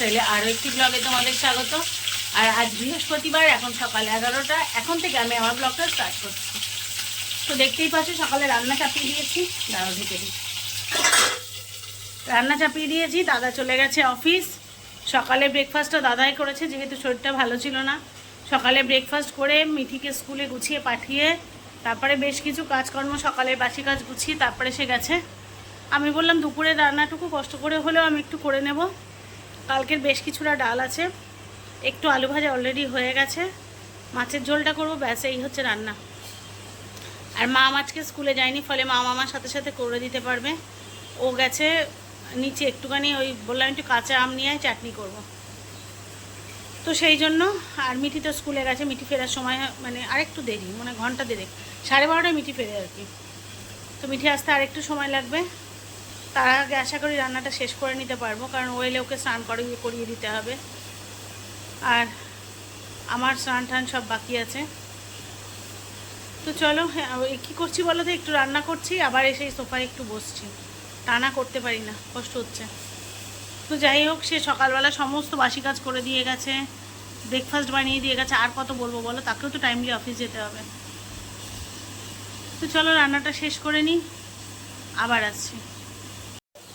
লাইফস্টাইলে আরও একটি ব্লগে তোমাদের স্বাগত। আর আজ বৃহস্পতিবার, এখন সকাল এগারোটা, এখন থেকে আমি আমার ব্লগটা স্টার্ট করছি। তো দেখতেই পাচ্ছি, সকালে রান্না চাপিয়ে দিয়েছি। দাঁড়াও, ঢেকে দিই। রান্না চাপিয়ে দিয়েছি, দাদা চলে গেছে অফিস সকালে ব্রেকফাস্টটা দাদাই করেছে, যেহেতু শরীরটা ভালো ছিল না। সকালে ব্রেকফাস্ট করে মিঠিকে স্কুলে গুছিয়ে পাঠিয়ে, তারপরে বেশ কিছু কাজকর্ম সকালের বাসি কাজ গুছিয়ে তারপরে সে গেছে। আমি বললাম দুপুরে রান্নাটুকু কষ্ট করে হলেও আমি একটু করে নেব। কালকের বেশ কিছুটা ডাল আছে। একটু আলু ভাজা অলরেডি হয়ে গেছে। মাছের ঝোলটা করব, ব্যাস, এই হচ্ছে রান্না। আর মা আজকে স্কুলে যায়নি, ফলে মা মামার সাথে সাথে করে দিতে পারবে। ও গেছে নিচে একটুখানি ওই বললাম একটু কাঁচা আম নিয়ে চাটনি করব। তো সেই জন্য, আর মিঠি তো স্কুলে গেছে, মিঠি ফেরার সময় মানে আরেকটু দেরি মানে ঘণ্টা দেরি সাড়ে বারোটায় মিঠি ফেরে আর কি। তো মিঠি আসতে আরেকটু সময় লাগবে। তার আগে আশা করি রান্নাটা শেষ করে নিতে পারব কারণ ওয়েলে ওকে স্নান করিয়ে করিয়ে দিতে হবে। আর আমার স্নান টান সব বাকি আছে। তো চলো হ্যাঁ, কী করছি বলো তো? একটু রান্না করছি আবার এসে সোফায় একটু বসছি। টানা করতে পারি না কষ্ট হচ্ছে। তো যাই হোক সে সকালবেলা সমস্ত বাসি কাজ করে দিয়ে গেছে ব্রেকফাস্ট বানিয়ে দিয়ে গেছে আর কত বলব বলো? তাকেও তো টাইমলি অফিস যেতে হবে। তো চলো রান্নাটা শেষ করে নিই আবার আসছি।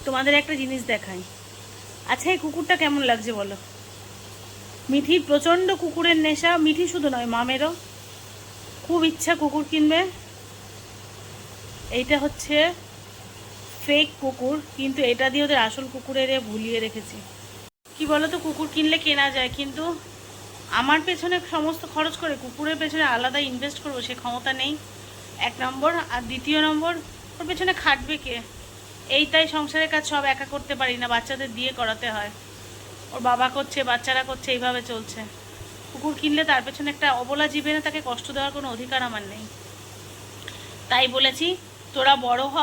তোমাদের একটা জিনিস দেখাই। আচ্ছা এই কুকুরটা কেমন লাগছে বলো? মিঠির প্রচণ্ড কুকুরের নেশা, মিঠি শুধু নয়, মামেরও। খুব ইচ্ছা কুকুর কিনবে। এইটা হচ্ছে ফেক কুকুর, কিন্তু এটা দিয়ে ওদের আসল কুকুরের ভুলিয়ে রেখেছি। কি বলো তো কুকুর কিনলে কেনা যায়, কিন্তু আমার পেছনে সমস্ত খরচ করে কুকুরের পেছনে আলাদা ইনভেস্ট করব, সে ক্ষমতা নেই। এক নম্বর। আর দ্বিতীয় নম্বর, ওর পেছনে খাটবে কে? এই তাই সংসারের কাজ, সব একা করতে পারি না, বাচ্চাদের দিয়ে করাতে হয়। ওর বাবা করছে, বাচ্চারা করছে, এইভাবে চলছে। কুকুর কিনলে তার পেছনে একটা অবলা জীবে না তাকে কষ্ট দেওয়ার কোনো অধিকার আমার নেই। তাই বলেছি, তোরা বড় হ,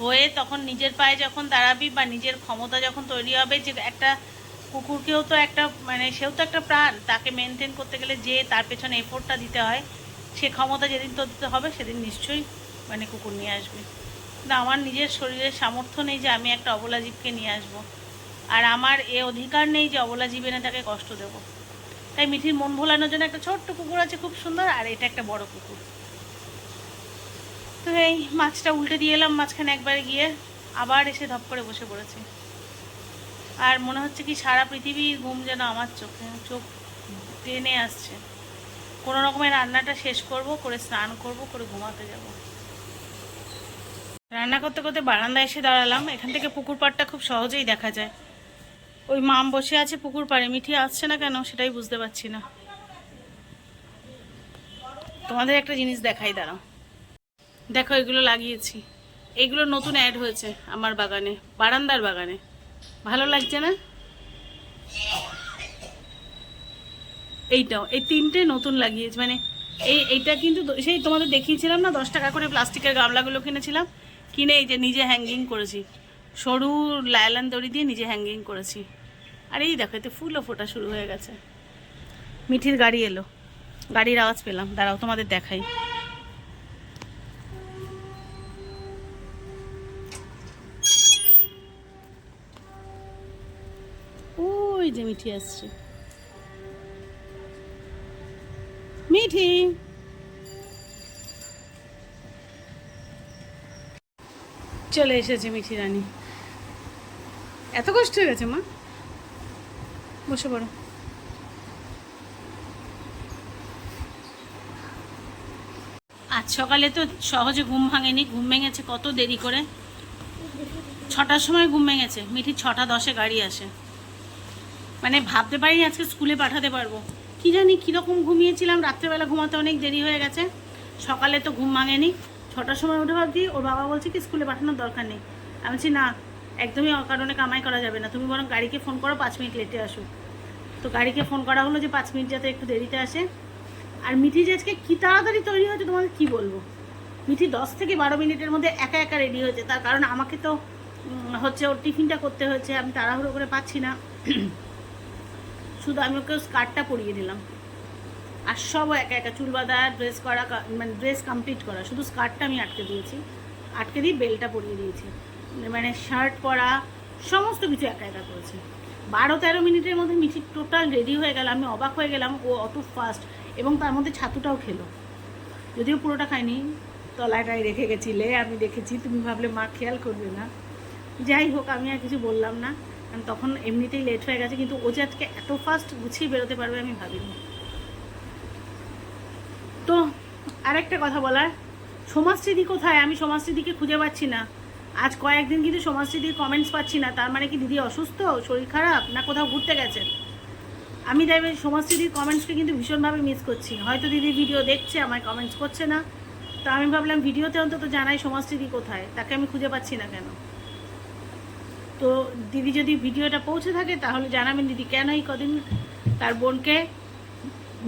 হয়ে তখন নিজের পায়ে যখন দাঁড়াবি বা নিজের ক্ষমতা যখন তৈরি হবে, যে একটা কুকুরকেও তো একটা মানে সেও তো একটা প্রাণ, তাকে মেনটেন করতে গেলে যে তার পেছনে এফোর্টটা দিতে হয়, সে ক্ষমতা যেদিন তো দিতে হবে, সেদিন নিশ্চয়ই মানে কুকুর নিয়ে আসবে। কিন্তু আমার নিজের শরীরের সামর্থ্য নেই যে আমি একটা অবলা জীবকে নিয়ে আসব। আর আমার এ অধিকার নেই যে অবলা জীব এনে তাকে কষ্ট দেব। তাই মিঠির মন ভোলানোর জন্য একটা ছোট্ট কুকুর আছে, খুব সুন্দর, আর এটা একটা বড় কুকুর। তো এই মাছটা উল্টে দিয়ে এলাম, মাঝখানে একবারে গিয়ে আবার এসে ধপ করে বসে পড়েছে। আর মনে হচ্ছে কি সারা পৃথিবীর ঘুম যেন আমার চোখে, চোখ টেনে আসছে। কোনো রকমের রান্নাটা শেষ করব, করে স্নান করব, করে ঘুমাতে যাব। রান্না করতে করতে বারান্দায় এসে দাঁড়ালাম। এখান থেকে পুকুর পাড়টা খুব সহজেই দেখা যায়। ওই মাম বসে আছে পুকুর পাড়ে। মিঠি আসছে না কেন সেটাই বুঝতে পারছি না। তোমাদের একটা জিনিস দেখাই, দাঁড়াও। দেখো, এগুলো লাগিয়েছি। এগুলো নতুন অ্যাড হয়েছে আমার বাগানে, বারান্দার বাগানে। ভালো লাগছে না? এইটাও, এই তিনটে নতুন লাগিয়েছি। মানে এই, এইটা কিন্তু সেই তোমাদের দেখিয়েছিলাম না, দশ টাকা করে প্লাস্টিকের গামলাগুলো কিনেছিলাম। কিনে এই যে নিজে হ্যাঙ্গিং করেছি। সরু লায়লান দড়ি দিয়ে নিজে হ্যাঙ্গিং করেছি। আর এই দেখো, এতে ফুলও ফোটা শুরু হয়ে গেছে। মিঠির গাড়ি এলো। গাড়ির আওয়াজ পেলাম। দাঁড়াও, তোমাদের দেখাই। ওই যে মিঠি আসছে। মিঠি। চলে এসেছে মিঠি রানী। এত কষ্ট হয়ে গেছে, মা। বসে পড়ো আজ সকালে তো সহজে ঘুম ভাঙেনি, ঘুম ভেঙেছে কত দেরি করে। ছটার সময় ঘুম ভেঙেছে, মিঠি ছটা দশে গাড়ি আসে। মানে ভাবতে পারিনি আজকে স্কুলে পাঠাতে পারব। কি জানি কীরকম ঘুমিয়েছিলাম? রাত্রেবেলা ঘুমাতে অনেক দেরি হয়ে গেছে। সকালে তো ঘুম ভাঙেনি। ছটার সময় উঠে ভাবছি, ওর বাবা বলছে কি স্কুলে পাঠানোর দরকার নেই। আমি বলছি, না, একদমই অকারণে কামাই করা যাবে না। তুমি বরং গাড়িকে ফোন করো, পাঁচ মিনিট লেটে আসো। তো গাড়িকে ফোন করা হলো যে পাঁচ মিনিট যাতে একটু দেরিতে আসে। আর মিঠি যে আজকে কী তাড়াতাড়ি তৈরি হয়েছে তোমাকে কী বলব? মিঠি দশ থেকে বারো মিনিটের মধ্যে একা একা রেডি হয়েছে। তার কারণ আমাকে তো হচ্ছে ওর টিফিনটা করতে হয়েছে। আমি তাড়াহুড়ো করে পাচ্ছি না। শুধু আমি ওকে স্কার্টটা পরিয়ে দিলাম। আর সব একা একা চুল বাঁধা ড্রেস করা মানে ড্রেস কমপ্লিট করা। শুধু স্কার্টটা আমি আটকে দিয়েছি। আটকে দিয়ে বেলটা পরিয়ে দিয়েছি। মানে শার্ট পরা, সমস্ত কিছু একা একা করেছে। বারো তেরো মিনিটের মধ্যে মিঠি টোটাল রেডি হয়ে গেল। আমি অবাক হয়ে গেলাম, ও অত ফাস্ট এবং তার মধ্যে ছাতুটাও খেলো। যদিও পুরোটা খাইনি, তলাটাই রেখে গেছিলে আমি দেখেছি। তুমি ভাবলে, মা, খেয়াল করবে না। যাই হোক, আমি আর কিছু বললাম না। কারণ তখন এমনিতেই লেট হয়ে গেছে, কিন্তু ও যে আজকে এত ফাস্ট গুছিয়ে বেরোতে পারবে আমি ভাবিনি। তো আরেকটা কথা বলার সমাজস্মৃতি কোথায়? আমি সমাজস্মৃতিকে খুঁজে পাচ্ছি না। আজ কয়েকদিন কিন্তু সমাজস্মৃতির কমেন্টস পাচ্ছি না। তার মানে কি দিদি অসুস্থ? শরীর খারাপ? না কোথাও ঘুরতে গেছেন আমি তাই সমাজস্মৃতির কমেন্টসকে কিন্তু ভীষণভাবে মিস করছি। হয়তো দিদি ভিডিও দেখছে, আমায় কমেন্টস করছে না। তো আমি ভাবলাম ভিডিওতে অন্তত জানাই সমাজস্মৃতি কোথায়? তাকে আমি খুঁজে পাচ্ছি না কেন? তো দিদি যদি ভিডিওটা পৌঁছে থাকে, তাহলে জানাবেন দিদি কেন এই কদিন তার বোনকে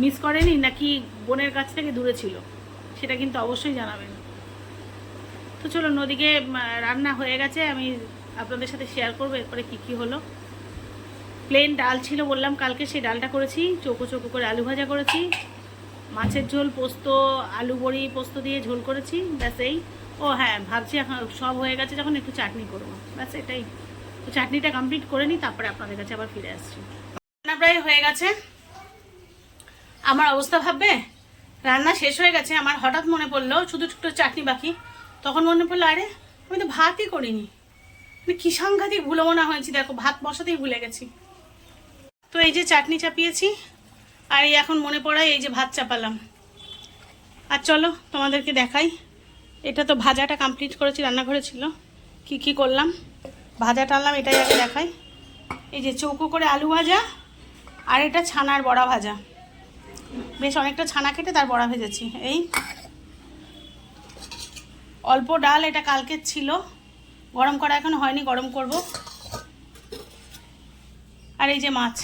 মিস করেনি, নাকি বোনের কাছ থেকে দূরে ছিল? সেটা কিন্তু অবশ্যই জানাবেন। তো চলো নদীকে রান্না হয়ে গেছে, আমি আপনাদের সাথে শেয়ার করব, এরপরে কী কী হলো। প্লেন ডাল ছিল বললাম, কালকে সেই ডালটা করেছি, চৌকো চৌকো করে আলু ভাজা করেছি, মাছের ঝোল, পোস্ত, আলু বড়ি, পোস্ত দিয়ে ঝোল করেছি, ব্যাস এই। ও হ্যাঁ ভাবছি এখন সব হয়ে গেছে, যখন একটু চাটনি করব, ব্যাস এটাই। তো চাটনিটা কমপ্লিট করে নিই, তারপরে আপনাদের কাছে আবার ফিরে আসছি। রান্না প্রায় হয়ে গেছে। আমার অবস্থা ভাববে? রান্না শেষ হয়ে গেছে, আমার হঠাৎ মনে পড়ল, শুধু একটু চাটনি বাকি। তখন মনে পড়ল, আরে, আমি তো ভাতই করিনি। মানে কি সাংঘাতিক ভুলো মনে হয়েছি, দেখো, ভাত বসাতেই ভুলে গেছি। তো এই যে চাটনি চাপিয়েছি, আর এই এখন মনে পড়ায় এই যে ভাত চাপালাম। আর চলো, তোমাদেরকে দেখাই। এটা তো ভাজাটা কমপ্লিট করেছি, রান্নাঘরে ছিল। কি কি করলাম? ভাজা টানলাম এটাই আগে দেখাই। এই যে চৌকো করে আলু ভাজা, আর এটা ছানার বড়া ভাজা। বেশ অনেকটা ছানা কেটে তার বড়া ভেজেছি। এই অল্প ডাল এটা কালকে ছিল, গরম করা এখন হয়নি, গরম করব। আর এই যে মাছ,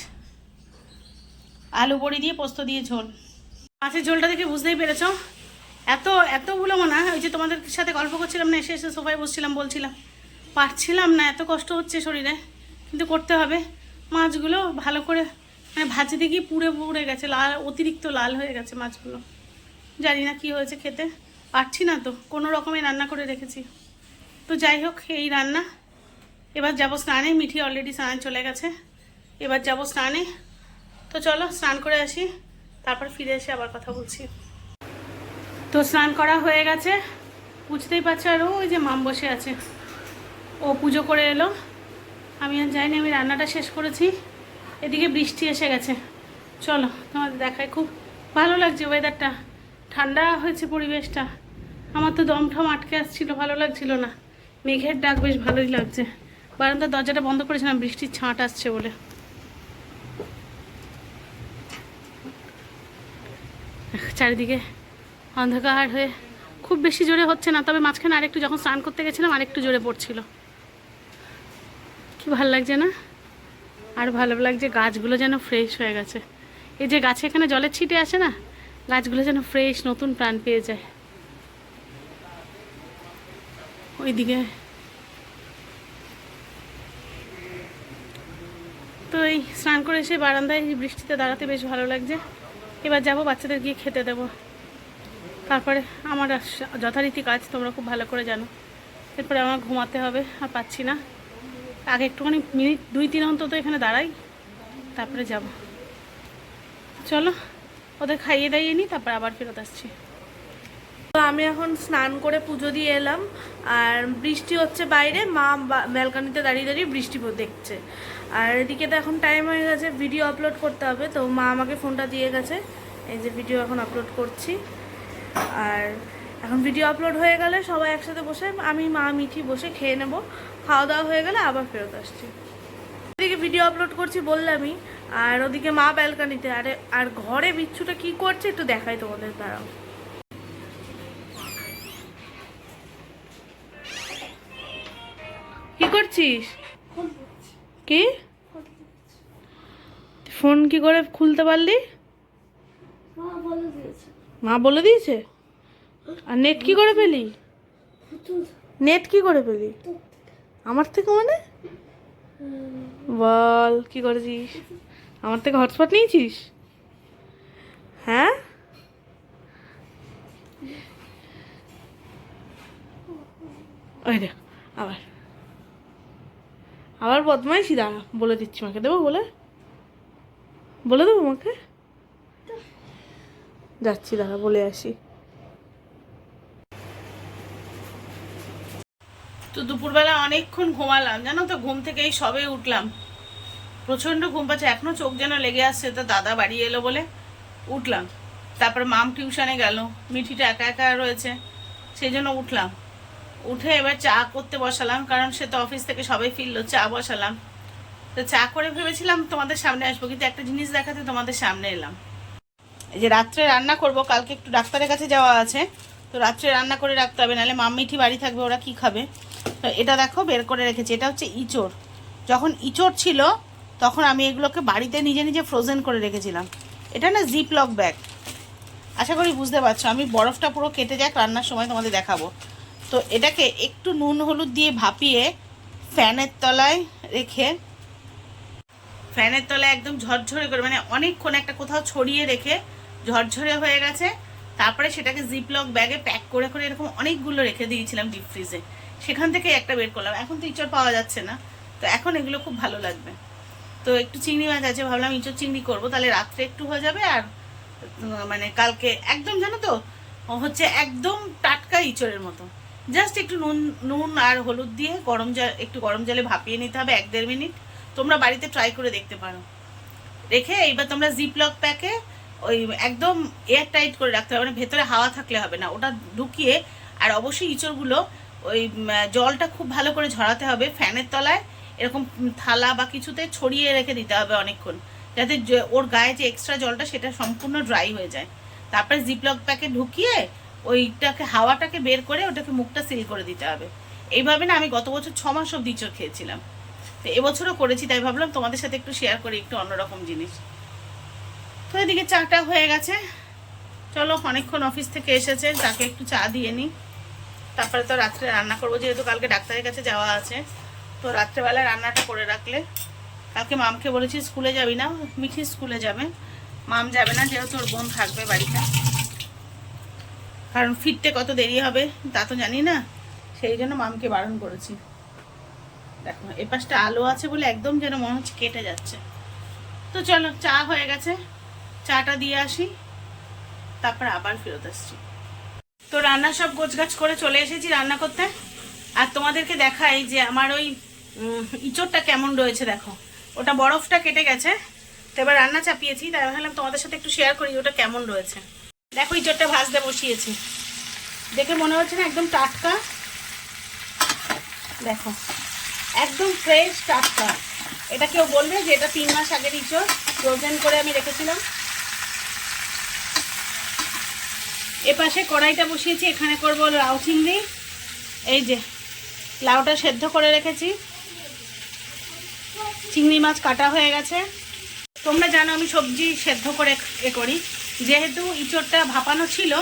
আলু বড়ি দিয়ে পোস্ত দিয়ে ঝোল। মাছের ঝোলটা দেখে বুঝতেই পেরেছ। এত, এতগুলো মনে হয় ওই যে তোমাদের সাথে গল্প করছিলাম না, এসে এসে সোফায় বসছিলাম, বলছিলাম। পারছিলাম না, এত কষ্ট হচ্ছে শরীরে। কিন্তু করতে হবে। মাছগুলো ভালো করে মানে ভাজতে গিয়ে পুড়ে পুড়ে গেছে, লাল, অতিরিক্ত লাল হয়ে গেছে মাছগুলো। জানি না কি হয়েছে খেতে, পারছি না তো, কোনো রকমে রান্না করে রেখেছি। তো যাই হোক, এই রান্না। এবার যাব স্নানে, মিঠি অলরেডি স্নানে চলে গেছে। এবার যাব স্নানে। তো চলো, স্নান করে আসি। তারপর ফিরে এসে আবার কথা বলছি। তো স্নান করা হয়ে গেছে। বুঝতেই পারছ, আর ওই যে মাম বসে আছে। ও পুজো করে এলো। আমি আর যাইনি, আমি রান্নাটা শেষ করেছি। এদিকে বৃষ্টি এসে গেছে। চলো, তোমাদের দেখায় খুব ভালো লাগছে ওয়েদারটা ঠান্ডা হয়েছে পরিবেশটা। আমার তো দম ঠম আটকে আসছিল, ভালো লাগছিল না। মেঘের ডাক বেশ ভালোই লাগছে। বারান্দার দরজাটা বন্ধ করেছিলাম, বৃষ্টির ছাঁট আসছে বলে। চারিদিকে অন্ধকার হয়ে খুব বেশি জোরে হচ্ছে না, তবে মাঝখানে আরেকটু যখন স্নান করতে গেছিলাম, আরেকটু জোরে পড়ছিল। কি ভালো লাগছে না? আর ভালো লাগছে গাছগুলো যেন ফ্রেশ হয়ে গেছে। এই যে গাছে এখানে জলের ছিটে আসে না? গাছগুলো যেন ফ্রেশ নতুন প্রাণ পেয়ে যায় ওইদিকে। তো এই স্নান করে এসে বারান্দায় বৃষ্টিতে দাঁড়াতে বেশ ভালো লাগছে। এবার যাব বাচ্চাদের গিয়ে খেতে দেব। তারপরে আমার যথারীতি কাজ তোমরা খুব ভালো করে জানো। এরপরে আমার ঘুমাতে হবে, আর পাচ্ছি না। আগে একটুখানি মিনিট, দুই, তিন অন্তত এখানে দাঁড়াই, তারপরে যাব। চলো, ওদের খাইয়ে দাইয়ে নিই তারপরে আবার ফেরত আসছি। তো আমি এখন স্নান করে পুজো দিয়ে এলাম, আর বৃষ্টি হচ্ছে বাইরে, মা ব্যালকানিতে দাঁড়িয়ে দাঁড়িয়ে বৃষ্টি দেখছে। আর এদিকে তো এখন টাইম হয়ে গেছে ভিডিও আপলোড করতে হবে, তো মা আমাকে ফোনটা দিয়ে গেছে, এই যে ভিডিও এখন আপলোড করছি। আর এখন ভিডিও আপলোড হয়ে গেলে সবাই একসাথে বসে আমি মা মিঠি বসে খেয়ে নেব। খাওয়া দাওয়া হয়ে গেলে আবার ফেরত আসছি। এদিকে ভিডিও আপলোড করছি বললামই আর ওদিকে মা ব্যালকানিতে আরে আর ঘরে বিচ্ছুটা কি করছে একটু দেখাই তোমাদের দাঁড়াও। কি করছিস? কি? ফোন কি করে খুলতে পারলি? মা বলে দিয়েছে? আর নেট কি করে পেলি? নেট কি করে পেলি? আমার থেকে মানে? বল, কি করেছিস? আমার থেকে হটস্পট নিয়েছিস? হ্যাঁ? ওই দেখ, আবার। আবার বদমাইশি, দাঁড়া, বলে দিচ্ছি মাকে। দেবো বলে? বলে দেবো মাকে? যাচ্ছি, দাঁড়া, বলে আসি। তো দুপুরবেলা অনেকক্ষণ ঘুমালাম। জানো তো, ঘুম থেকে এই সবে উঠলাম। প্রচণ্ড ঘুম পাচ্ছে, এখনও চোখ যেন লেগে আসছে, তো দাদা বাড়ি এলো বলে উঠলাম। তারপরে মাম টিউশনে গেল, মিঠিটা একা একা রয়েছে, সেই জন্য উঠলাম। উঠে এবার চা করতে বসালাম, কারণ সে তো অফিস থেকে সবাই ফিরলো, চা বসালাম। তো চা করে ভেবেছিলাম তোমাদের সামনে আসব, কিন্তু একটা জিনিস দেখাতে তোমাদের সামনে এলাম। এই যে রাত্রে রান্না করব, কালকে একটু ডাক্তারের কাছে যাওয়া আছে, তো রাত্রে রান্না করে রাখতে হবে, নাহলে মাম মিঠি বাড়ি থাকবে, ওরা কি খাবে? তো এটা দেখো, বের করে রেখেছি। এটা হচ্ছে ইঁচড়। যখন ইঁচড় ছিল, তখন আমি এগুলোকে বাড়িতে নিজে নিজে ফ্রোজেন করে রেখেছিলাম। এটা না জিপ লক ব্যাগ আশা করি বুঝতে পারছ, আমি বরফটা পুরো কেটে যাক, রান্নার সময় তোমাদের দেখাবো। তো এটাকে একটু নুন হলুদ দিয়ে ভাপিয়ে ফ্যানের তলায় রেখে, ফ্যানের তলায় একদম ঝরঝরে করে মানে অনেকক্ষণ একটা কোথাও ছড়িয়ে রেখে ঝরঝরে হয়ে গেছে। তারপরে সেটাকে জিপলক ব্যাগে প্যাক করে করে এরকম অনেকগুলো রেখে দিয়েছিলাম ডিপ ফ্রিজে সেখান থেকে একটা বের করলাম। এখন তো ইঁচড় পাওয়া যাচ্ছে না। তো এখন এগুলো খুব ভালো লাগবে। তো একটু চিংড়ি মাছ আছে, ভাবলাম ইঁচড় চিংড়ি করব। তাহলে রাত্রে একটু হয়ে যাবে আর মানে কালকে একদম জানো তো, হচ্ছে একদম টাটকা ইঁচড়ের মতো। জাস্ট একটু নুন নুন আর হলুদ দিয়ে গরম জল, একটু গরম জলে ভাপিয়ে নিতে হবে এক দেড় মিনিট। তোমরা বাড়িতে ট্রাই করে দেখতে পারো। রেখে এইবার তোমরা জিপলক প্যাকে ওই একদম এয়ার টাইট করে রাখতে হবে। মানে ভেতরে হাওয়া থাকলে হবে না। ওটা ঢুকিয়ে আর অবশ্যই ইঁচড়গুলো ওই জলটা খুব ভালো করে ঝরাতে হবে ফ্যানের তলায়। এরকম থালা বা কিছুতে ছড়িয়ে রেখে দিতে হবে অনেকক্ষণ। যাতে ওর গায়ে যে এক্সট্রা জলটা সেটা সম্পূর্ণ ড্রাই হয়ে যায়। তারপরে জিপলক প্যাকে ঢুকিয়ে ওইটাকে, হাওয়াটাকে বের করে ওটাকে মুখটা সিল করে দিতে হবে। এইভাবে না আমি গত বছর ছ মাস অব্দি ইঁচড় খেয়েছিলাম। তো এবছরও করেছি, তাই ভাবলাম তোমাদের সাথে একটু শেয়ার করি একটু অন্যরকম জিনিস। তো এদিকে চাটা হয়ে গেছে। চলো, অনেকক্ষণ অফিস থেকে এসেছে, তাকে একটু চা দিয়ে নিই। তারপরে তো রাত্রে রান্না করব, যেহেতু কালকে ডাক্তারের কাছে যাওয়া আছে। তো রাত্রেবেলা রান্নাটা করে রাখলে। কালকে মামকে বলেছি, স্কুলে যাবি না? মিঠি স্কুলে যাবে। মাম যাবে না, যেহেতু ওর বোন থাকবে বাড়িতে। কারণ ফিরতে কত দেরি হবে, তা তো জানি না। সেই জন্য মামকে বারণ করেছি। দেখো এ পাশটা আলো আছে বলে একদম যেন মনে হচ্ছে কেটে যাচ্ছে। তো চলো, চা হয়ে গেছে। চাটা দিয়ে আসি। তারপর আবার ফেরত আসছি। তো রান্না সব গোছগাছ করে চলে এসেছি রান্না করতে। আর তোমাদেরকে দেখাই যে আমার ওই ইঁচড়টা কেমন রয়েছে, দেখো। ওটা বরফটা কেটে গেছে। তো এবার রান্না চাপিয়েছি, তাই ভাবলাম তোমাদের সাথে একটু শেয়ার করি ওটা কেমন রয়েছে। দেখো ইঁচড়টা ভাজতে বসিয়েছি। দেখে মনে হচ্ছে না একদম টাটকা। দেখো, একদম ফ্রেশ টাটকা। এটা কেউ বলবে যে এটা তিন মাস আগের ইঁচড়। ফ্রোজেন করে আমি রেখেছিলাম। এপাশে কড়াইটা বসিয়েছি, এখানে করব লাউ চিংড়ি। এই যে, লাউটা সেদ্ধ করে রেখেছি। চিংড়ি মাছ কাটা হয়ে গেছে। তোমরা জানো আমি সবজি সেদ্ধ করে এ করি। যেহেতু ইঁচড়টা ভাপানো ছিল,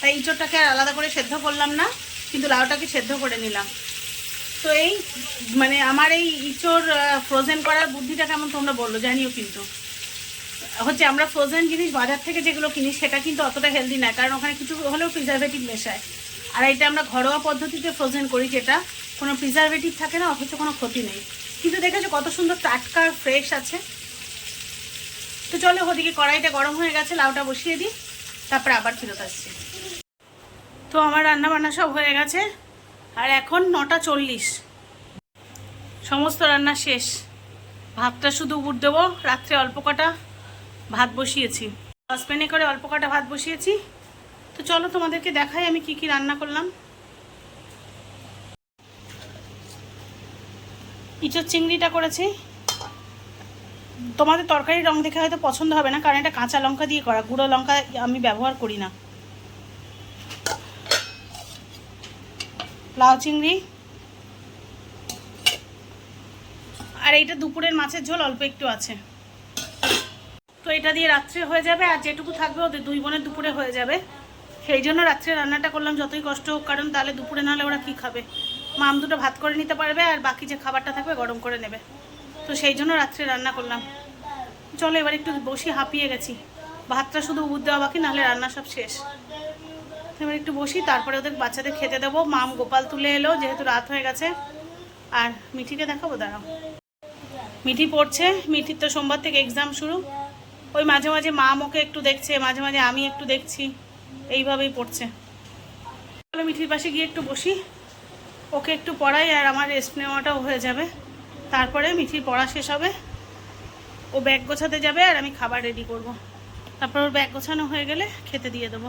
তাই ইঁচড়টাকে আর আলাদা করে সেদ্ধ করলাম না, কিন্তু লাউটাকে সেদ্ধ করে নিলাম। তো এই মানে আমার এই ইঁচড় ফ্রোজেন করার বুদ্ধিটা কেমন তোমরা বলল জানিও কিন্তু। হচ্ছে আমরা ফ্রোজেন জিনিস বাজার থেকে যেগুলো কিনি, সেটা কিন্তু অতটা হেলদি না, কারণ ওখানে কিছু হলেও প্রিজারভেটিভ মেশায়। আর এটা আমরা ঘরোয়া পদ্ধতিতে ফ্রোজেন করি যেটা, কোনো প্রিজারভেটিভ থাকে না, অথচ কোনো ক্ষতি নেই। কিন্তু দেখেছ কত সুন্দর টাটকা ফ্রেশ আছে? তো চলো ওদিকে কড়াইটা গরম হয়ে গেছে, লাউটা বসিয়ে দিই, তারপরে আবার ফেরত আসছি। তো আমার রান্না বান্না সব হয়ে গেছে, আর এখন নটা চল্লিশ। সমস্ত রান্না শেষ। ভাতটা শুধু উপর দেবো, রাত্রে অল্প কটা। ভাত বসিয়েছি। সসপ্যানে করে অল্প কাটা ভাত বসিয়েছি। তো চলো তোমাদেরকে দেখাই আমি কি কি রান্না করলাম। ইঁচড় চিংড়িটা করেছি। তোমাদের তরকারির রং দেখে হয়তো পছন্দ হবে না, কারণ এটা কাঁচা লঙ্কা দিয়ে করা। গুঁড়ো লঙ্কা আমি ব্যবহার করি না। লাউ চিংড়ি। আর এইটা দুপুরের মাছের ঝোল, অল্প একটু আছে। এটা দিয়ে রাত্রে হয়ে যাবে আর যেটুকু থাকবে ওদের দুই বোনের দুপুরে হয়ে যাবে। সেই জন্য রাত্রে রান্নাটা করলাম, যতই কষ্ট হোক, কারণ তাহলে দুপুরে নাহলে ওরা কি খাবে? মাম দুটো ভাত করে নিতে পারবে আর বাকি যে খাবারটা থাকবে গরম করে নেবে। তো সেই জন্য রাত্রে রান্না করলাম। চলো এবার একটু বসি, হাঁপিয়ে গেছি। ভাতটা শুধু উবুর দেওয়া বাকি, নাহলে রান্না সব শেষ। এবার একটু বসি, তারপরে ওদের বাচ্চাদের খেতে দেবো। মাম গোপাল তুলে এলো, যেহেতু রাত হয়ে গেছে। আর মিঠিকে দেখাবো, দাঁড়াও। মিঠি পড়ছে, মিঠির তো সোমবার থেকে এক্সাম শুরু। ওই মাঝে মাঝে মা মোকে একটু দেখছে, মাঝে মাঝে আমি একটু দেখছি। এইভাবেই পড়ছে। তাহলে মিঠির পাশে গিয়ে একটু বসি। ওকে একটু পড়াই আর আমার রেস্ট নেওয়াটাও হয়ে যাবে। তারপরে মিঠির পড়া শেষ হবে। ও ব্যাগ গোছাতে যাবে আর আমি খাবার রেডি করব। তারপর ওর ব্যাগ গোছানো হয়ে গেলে খেতে দিয়ে দেবো।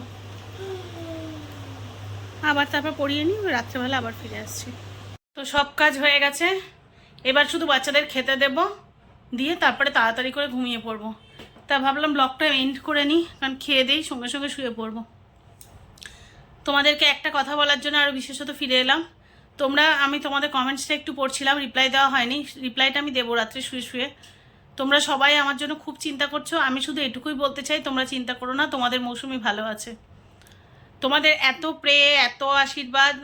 আবার তারপর পড়িয়ে নিই, রাত্রেবেলা আবার ফিরে আসছি। তো সব কাজ হয়ে গেছে। এবার শুধু বাচ্চাদের খেতে দেব। দিয়ে তারপরে তাড়াতাড়ি করে ঘুমিয়ে পড়ব। তা ভাবলাম ব্লগটা এন্ড করে নিই, কারণ খেয়ে দিই, সঙ্গে সঙ্গে শুয়ে পড়ব। তোমাদেরকে একটা কথা বলার জন্য আরও বিশেষত ফিরে এলাম। তোমরা, আমি তোমাদের কমেন্টসটা একটু পড়ছিলাম রিপ্লাই দেওয়া হয়নি। রিপ্লাইটা আমি দেবো রাত্রে শুয়ে শুয়ে। তোমরা সবাই আমার জন্য খুব চিন্তা করছ, আমি শুধু এটুকুই বলতে চাই, তোমরা চিন্তা করো না, তোমাদের মৌসুমি ভালো আছে। তোমাদের এত প্রে, এত আশীর্বাদ,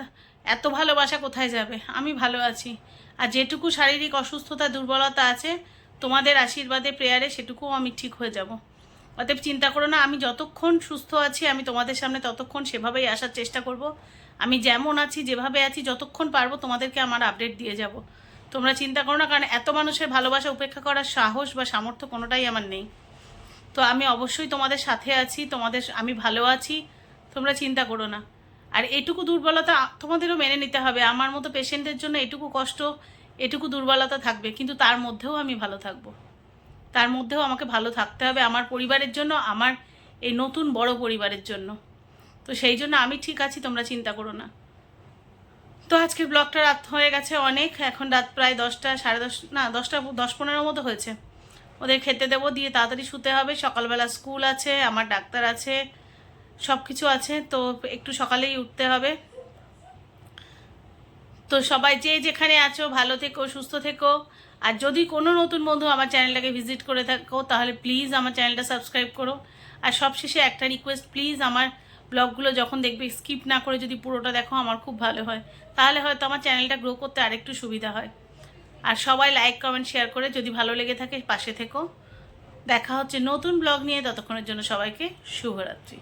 এত ভালোবাসা কোথায় যাবে? আমি ভালো আছি। আর যেটুকু শারীরিক অসুস্থতা, দুর্বলতা আছে তোমাদের আশীর্বাদে প্রেয়ারে সেটুকুও আমি ঠিক হয়ে যাব। অতএব চিন্তা করো না, আমি যতক্ষণ সুস্থ আছি, আমি তোমাদের সামনে ততক্ষণ সেভাবেই আসার চেষ্টা করব। আমি যেমন আছি, যেভাবে আছি, যতক্ষণ পারব তোমাদেরকে আমার আপডেট দিয়ে যাব। তোমরা চিন্তা করো না, কারণ এত মানুষের ভালোবাসা, উপেক্ষা করার সাহস বা সামর্থ্য কোনোটাই আমার নেই। তো আমি অবশ্যই তোমাদের সাথে আছি, তোমাদের আমি ভালো আছি, তোমরা চিন্তা করো না। আর এটুকু দুর্বলতা তোমাদেরও মেনে নিতে হবে। আমার মতো পেশেন্টের জন্য এটুকু কষ্ট এটুকু দুর্বলতা থাকবে, কিন্তু তার মধ্যেও আমি ভালো থাকব। তার মধ্যেও আমাকে ভালো থাকতে হবে আমার পরিবারের জন্য, আমার এই নতুন বড় পরিবারের জন্য। তো সেই জন্য আমি ঠিক আছি, তোমরা চিন্তা করো না। তো আজকের ব্লগটা রাত হয়ে গেছে অনেক, এখন রাত প্রায় দশটা, সাড়ে দশ, না, দশটা, দশ পনেরো মতো হয়েছে। ওদের খেতে দেবো, দিয়ে তাড়াতাড়ি শুতে হবে, সকালবেলা স্কুল আছে, আমার ডাক্তার আছে সব কিছু আছে, তো একটু সকালেই উঠতে হবে। তো সবাই যে যেখানে আছো, ভালো থেকো, সুস্থ থেকো। আর যদি কোনো নতুন বন্ধু আমার চ্যানেলটাকে ভিজিট করে থাকো, তাহলে প্লিজ আমার চ্যানেলটা সাবস্ক্রাইব করো। আর সবশেষে একটা রিকোয়েস্ট প্লিজ আমার ব্লগগুলো যখন দেখবে স্কিপ না করে যদি পুরোটা দেখো, আমার খুব ভালো হয়। তাহলে হয়তো আমার চ্যানেলটা গ্রো করতে আরেকটু সুবিধা হয়। আর সবাই লাইক কমেন্ট শেয়ার করে যদি ভালো লেগে থাকে, পাশে থেকো। দেখা হচ্ছে নতুন ব্লগ নিয়ে, ততক্ষণের জন্য সবাইকে শুভরাত্রি।